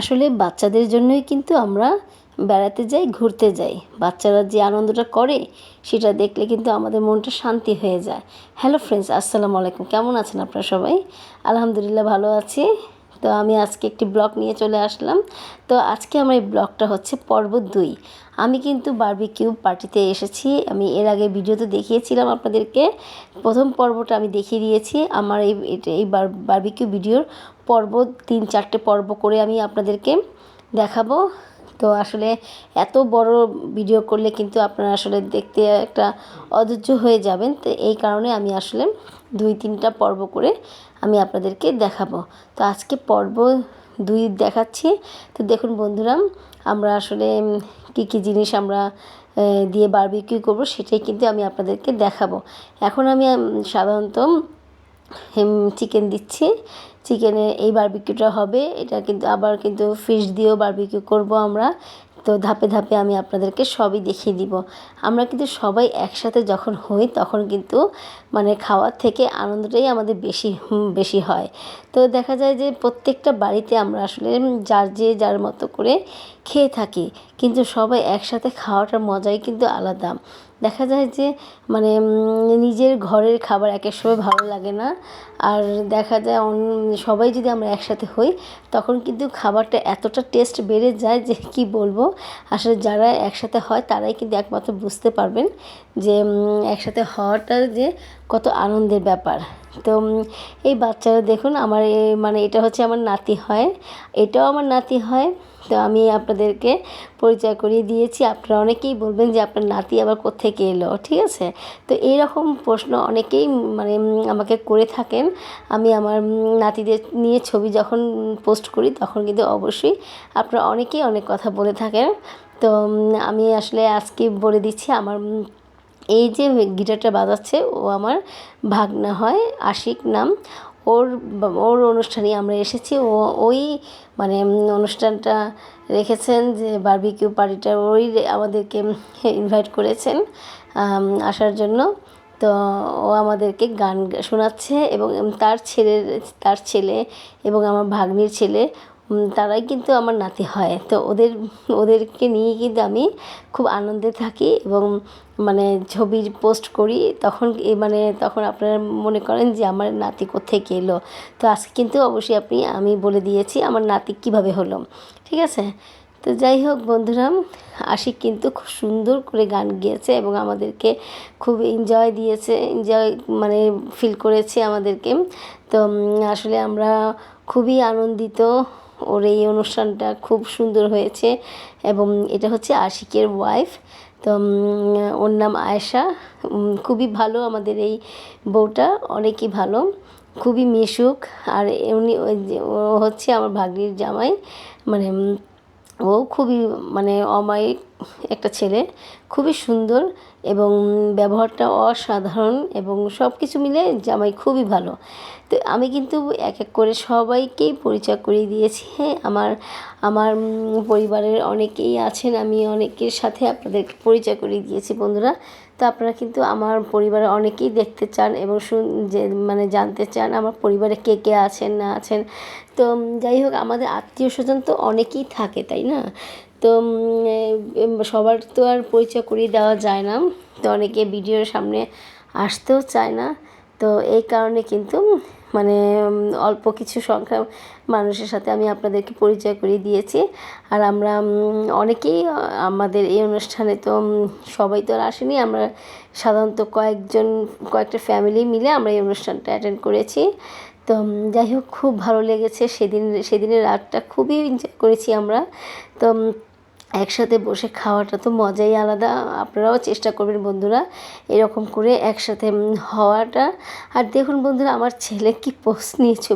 আসলে বাচ্চাদের জন্যই কিন্তু আমরা বেড়াতে যাই, ঘুরতে যাই। বাচ্চারা যে আনন্দটা করে, সেটা দেখলে কিন্তু আমাদের মনটা শান্তি হয়ে যায়। হ্যালো ফ্রেন্ডস আসসালামু আলাইকুম। কেমন আছেন আপনারা সবাই? আলহামদুলিল্লাহ ভালো আছি। তো আমি আজকে একটি ব্লগ নিয়ে চলে আসলাম। তো আজকে আমার এই ব্লগটা হচ্ছে পর্ব দুই। আমি কিন্তু বারবিকিউ পার্টিতে এসেছি। আমি এর আগে ভিডিওতে দেখিয়েছিলাম আপনাদেরকে। প্রথম পর্বটা আমি দেখিয়ে দিয়েছি। আমার এই এই বারবিকিউ ভিডিওর পর্ব, তিন, চারটে পর্ব করে আমি আপনাদেরকে দেখাবো। তো আসলে এত বড় ভিডিও করলে কিন্তু আপনারা আসলে দেখতে একটা অধৈর্য হয়ে যাবেন। তো এই কারণে আমি আসলে দুই, তিনটা পর্ব করে আমি আপনাদেরকে দেখাবো। তো আজকে পর্ব দুই দেখাচ্ছি। তো দেখুন বন্ধুরা, আমরা আসলে কী কী জিনিস আমরা দিয়ে বারবিকিউ করব সেটাই কিন্তু আমি আপনাদেরকে দেখাবো। এখন আমি সাধারণত চিকেন দিচ্ছি। চিকেনে এই বারবিকিউটা হবে। এটা কিন্তু আবার কিন্তু ফিশ দিয়েও বারবিকিউ করব আমরা। তো ধাপে ধাপে আমি আপনাদেরকে সবই দেখিয়ে দিব। আমরা কিন্তু সবাই একসাথে যখন হই, তখন কিন্তু মানে খাওয়ার থেকে আনন্দটাই আমাদের বেশি বেশি হয়। তো দেখা যায় যে প্রত্যেকটা বাড়িতে আমরা আসলে যার যে যার মতো করে খেয়ে থাকি। কিন্তু সবাই একসাথে খাওয়াটার মজাই কিন্তু আলাদা। দেখা যায় যে মানে নিজের ঘরের খাবার একের সময় ভালো লাগে না। আর দেখা যায় সবাই যদি আমরা একসাথে হই, তখন কিন্তু খাবারটা এতটা টেস্ট বেড়ে যায় যে, কি বলব? আসলে যারা একসাথে হয়, তারাই কিন্তু একমাত্র বুঝতে পারবেন যে একসাথে হওয়াটা যে কত আনন্দের ব্যাপার। তো এই বাচ্চারা দেখুন, আমার মানে এটা হচ্ছে আমার নাতি হয়। এটাও আমার নাতি হয়। তো আমি আপনাদেরকে পরিচয় করিয়ে দিয়েছি। আপনারা অনেকেই বলবেন যে, আপনার নাতি আবার কোত্থেকে এলো? ঠিক আছে? তো এইরকম প্রশ্ন অনেকেই মানে আমাকে করে থাকেন। আমি আমার নাতিদের নিয়ে ছবি যখন পোস্ট করি, তখন কিন্তু অবশ্যই আপনারা অনেকেই অনেক কথা বলে থাকেন। তো আমি আসলে আজকে বলে দিচ্ছি, আমার এই যে গিটারটা বাজাচ্ছে, ও আমার ভাগনা হয়, আশিক নাম। ওর ওর অনুষ্ঠানে আমরা এসেছি। ও ওই মানে অনুষ্ঠানটা রেখেছেন যে বারবিকিউ পার্টিটা ওই আমাদেরকে ইনভাইট করেছেন আসার জন্য। তো ও আমাদেরকে গান শোনাচ্ছে এবং তার ছেলের, তার ছেলে এবং আমার ভাগ্নির ছেলে তারাই কিন্তু আমার নাতি হয়। তো ওদের, ওদেরকে নিয়ে কিন্তু আমি খুব আনন্দে থাকি এবং মানে ছবি পোস্ট করি। তখন মানে তখন আপনারা মনে করেন যে আমার নাতি কোথেকে এলো। তো আজকে কিন্তু অবশ্যই আপনি, আমি বলে দিয়েছি আমার নাতি কীভাবে হলো। ঠিক আছে? তো যাই হোক বন্ধুরা, আশিক কিন্তু খুব সুন্দর করে গান গেয়েছে এবং আমাদেরকে খুব এনজয় দিয়েছে এনজয় মানে ফিল করেছে আমাদেরকে। তো আসলে আমরা খুবই আনন্দিত ওর এই অনুষ্ঠানটা খুব সুন্দর হয়েছে এবং এটা হচ্ছে আশিকের ওয়াইফ তো ওর নাম আয়েশা। খুবই ভালো আমাদের এই বউটা, অনেকই ভালো। খুবই মিশুক। আর উনি ও হচ্ছে আমার ভাগ্নির জামাই। মানে ও খুবই মানে অমায়িক একটা ছেলে, খুবই সুন্দর এবং ব্যবহারটা অসাধারণ এবং সব কিছু মিলে জামাই খুবই ভালো। তো আমি কিন্তু এক এক করে সবাইকেই পরিচয় করিয়ে দিয়েছি। হ্যাঁ আমার আমার পরিবারের অনেকেই আছেন, আমি অনেকের সাথে আপনাদের পরিচয় করিয়ে দিয়েছি বন্ধুরা। তো আপনারা কিন্তু আমার পরিবারে অনেকেই দেখতে চান এবং যে মানে জানতে চান আমার পরিবারে কে কে আছেন, না আছেন। তো যাই হোক, আমাদের আত্মীয় স্বজন তো অনেকেই থাকে, তাই না? তো সবার তো আর পরিচয় করিয়ে দেওয়া যায় না। তো অনেকে ভিডিওর সামনে আসতেও চায় না। তো এই কারণে কিন্তু মানে অল্প কিছু সংখ্যা মানুষের সাথে আমি আপনাদেরকে পরিচয় করিয়ে দিয়েছি। আর আমরা অনেকেই আমাদের এই অনুষ্ঠানে তো সবাই তো আর আসেনি। আমরা সাধারণত কয়েকজন, কয়েকটা ফ্যামিলি মিলে আমরা এই অনুষ্ঠানটা অ্যাটেন্ড করেছি। তো যাই হোক, খুব ভালো লেগেছে। সেদিন, সেদিনের রাতটা খুবই এনজয় করেছি আমরা। তো একসাথে বসে খাওয়াটা তো মজাই আলাদা। আপনারাও চেষ্টা করবেন বন্ধুরা এরকম করে একসাথে হওয়াটা। আর দেখুন বন্ধুরা, আমার ছেলে কি পোস্ট নিয়ে ছবি